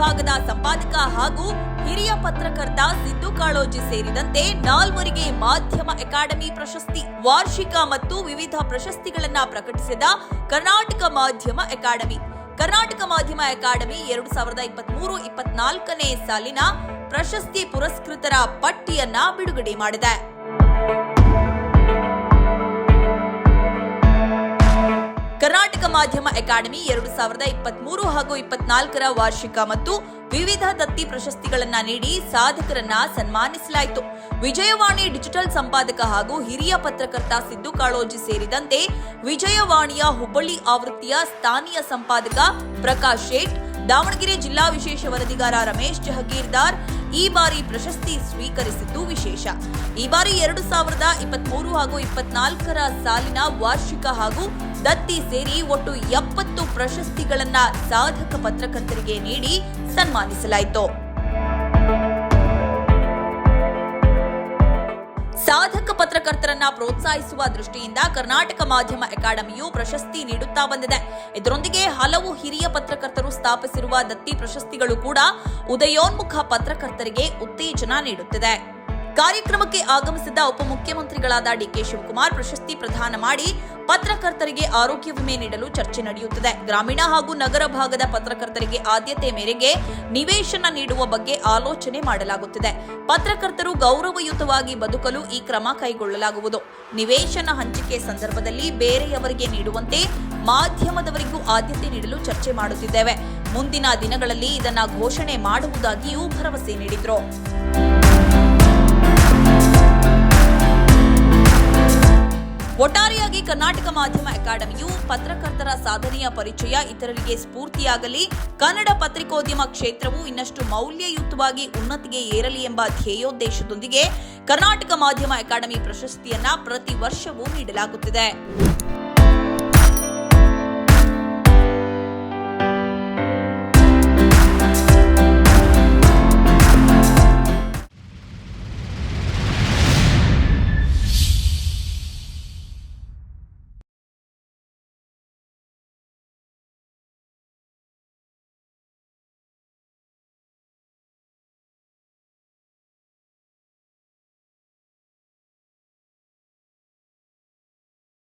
ಹಾಗೂ ಹಿರಿಯ ಪತ್ರಕರ್ತ ಸಿದ್ದು ಕಾಳೋಜಿ ಸೇರಿದಂತೆ ನಾಲ್ವರಿಗೆ ಮಾಧ್ಯಮ ಅಕಾಡೆಮಿ ಪ್ರಶಸ್ತಿ, ವಾರ್ಷಿಕ ಮತ್ತು ವಿವಿಧ ಪ್ರಶಸ್ತಿಗಳನ್ನ ಪ್ರಕಟಿಸಿದ ಕರ್ನಾಟಕ ಮಾಧ್ಯಮ ಅಕಾಡೆಮಿ. ಕರ್ನಾಟಕ ಮಾಧ್ಯಮ ಅಕಾಡೆಮಿ ಎರಡು ಸಾವಿರದ ಇಪ್ಪತ್ಮೂರು ಇಪ್ಪತ್ನಾಲ್ಕನೇ ಸಾಲಿನ ಪ್ರಶಸ್ತಿ ಪುರಸ್ಕೃತರ ಪಟ್ಟಿಯನ್ನ ಬಿಡುಗಡೆ ಮಾಡಿದೆ. ಮಾಧ್ಯಮ ಅಕಾಡೆಮಿ ಎರಡು ಸಾವಿರದ ಇಪ್ಪತ್ಮೂರು ಹಾಗೂ ಇಪ್ಪತ್ನಾಲ್ಕರ ವಾರ್ಷಿಕ ಮತ್ತು ವಿವಿಧ ದತ್ತಿ ಪ್ರಶಸ್ತಿಗಳನ್ನ ನೀಡಿ ಸಾಧಕರನ್ನ ಸನ್ಮಾನಿಸಲಾಯಿತು. ವಿಜಯವಾಣಿ ಡಿಜಿಟಲ್ ಸಂಪಾದಕ ಹಾಗೂ ಹಿರಿಯ ಪತ್ರಕರ್ತ ಸಿದ್ದು ಕಾಳೋಜಿ ಸೇರಿದಂತೆ ವಿಜಯವಾಣಿಯ ಹುಬ್ಬಳ್ಳಿ ಆವೃತ್ತಿಯ ಸ್ಥಾನೀಯ ಸಂಪಾದಕ ಪ್ರಕಾಶ್ ಶೇಟ್, ದಾವಣಗೆರೆ ಜಿಲ್ಲಾ ವಿಶೇಷ ವರದಿಗಾರ ರಮೇಶ್ ಜಹಗೀರ್ದಾರ್ ಈ ಬಾರಿ ಪ್ರಶಸ್ತಿ ಸ್ವೀಕರಿಸಿದ್ದು ವಿಶೇಷ. ಈ ಬಾರಿ ಎರಡು ಸಾವಿರದ ಇಪ್ಪತ್ಮೂರು ಹಾಗೂ ಇಪ್ಪತ್ನಾಲ್ಕರ ಸಾಲಿನ ವಾರ್ಷಿಕ ಹಾಗೂ ದತ್ತಿ ಸೇರಿ ಒಟ್ಟು ಎಪ್ಪತ್ತು ಪ್ರಶಸ್ತಿಗಳನ್ನ ಸಾಧಕ ಪತ್ರಕರ್ತರಿಗೆ ನೀಡಿ ಸನ್ಮಾನಿಸಲಾಯಿತು. ಸಾಧಕ ಪತ್ರಕರ್ತರನ್ನ ಪ್ರೋತ್ಸಾಹಿಸುವ ದೃಷ್ಟಿಯಿಂದ ಕರ್ನಾಟಕ ಮಾಧ್ಯಮ ಅಕಾಡೆಮಿಯು ಪ್ರಶಸ್ತಿ ನೀಡುತ್ತಾ ಬಂದಿದೆ. ಇದರೊಂದಿಗೆ ಹಲವು ಹಿರಿಯ ಪತ್ರಕರ್ತರು ಸ್ಥಾಪಿಸಿರುವ ದತ್ತಿ ಪ್ರಶಸ್ತಿಗಳು ಕೂಡ ಉದಯೋನ್ಮುಖ ಪತ್ರಕರ್ತರಿಗೆ ಉತ್ತೇಜನ ನೀಡುತ್ತಿದೆ. ಕಾರ್ಯಕ್ರಮಕ್ಕೆ ಆಗಮಿಸಿದ ಉಪಮುಖ್ಯಮಂತ್ರಿಗಳಾದ ಡಿಕೆ ಶಿವಕುಮಾರ್ ಪ್ರಶಸ್ತಿ ಪ್ರದಾನ ಮಾಡಿ ಪತ್ರಕರ್ತರಿಗೆ ಆರೋಗ್ಯ ವಿಮೆ ನೀಡಲು ಚರ್ಚೆ ನಡೆಯುತ್ತಿದೆ. ಗ್ರಾಮೀಣ ಹಾಗೂ ನಗರ ಭಾಗದ ಪತ್ರಕರ್ತರಿಗೆ ಆದ್ಯತೆ ಮೇರೆಗೆ ನಿವೇಶನ ನೀಡುವ ಬಗ್ಗೆ ಆಲೋಚನೆ ಮಾಡಲಾಗುತ್ತಿದೆ. ಪತ್ರಕರ್ತರು ಗೌರವಯುತವಾಗಿ ಬದುಕಲು ಈ ಕ್ರಮ ಕೈಗೊಳ್ಳಲಾಗುವುದು. ನಿವೇಶನ ಹಂಚಿಕೆ ಸಂದರ್ಭದಲ್ಲಿ ಬೇರೆಯವರಿಗೆ ನೀಡುವಂತೆ ಮಾಧ್ಯಮದವರಿಗೂ ಆದ್ಯತೆ ನೀಡಲು ಚರ್ಚೆ ಮಾಡುತ್ತಿದ್ದೇವೆ. ಮುಂದಿನ ದಿನಗಳಲ್ಲಿ ಇದನ್ನ ಘೋಷಣೆ ಮಾಡುವುದಾಗಿಯೂ ಭರವಸೆ ನೀಡಿದ್ರು. ಕರ್ನಾಟಕ ಮಾಧ್ಯಮ ಅಕಾಡೆಮಿಯು ಪತ್ರಕರ್ತರ ಸಾಧನೆಯ ಪರಿಚಯ ಇತರರಿಗೆ ಸ್ಫೂರ್ತಿಯಾಗಲಿ, ಕನ್ನಡ ಪತ್ರಿಕೋದ್ಯಮ ಕ್ಷೇತ್ರವು ಇನ್ನಷ್ಟು ಮೌಲ್ಯಯುತವಾಗಿ ಉನ್ನತಿಗೆ ಏರಲಿ ಎಂಬ ಧ್ಯೇಯೋದ್ದೇಶದೊಂದಿಗೆ ಕರ್ನಾಟಕ ಮಾಧ್ಯಮ ಅಕಾಡೆಮಿ ಪ್ರಶಸ್ತಿಯನ್ನ ಪ್ರತಿ ವರ್ಷವೂ ನೀಡಲಾಗುತ್ತಿದೆ.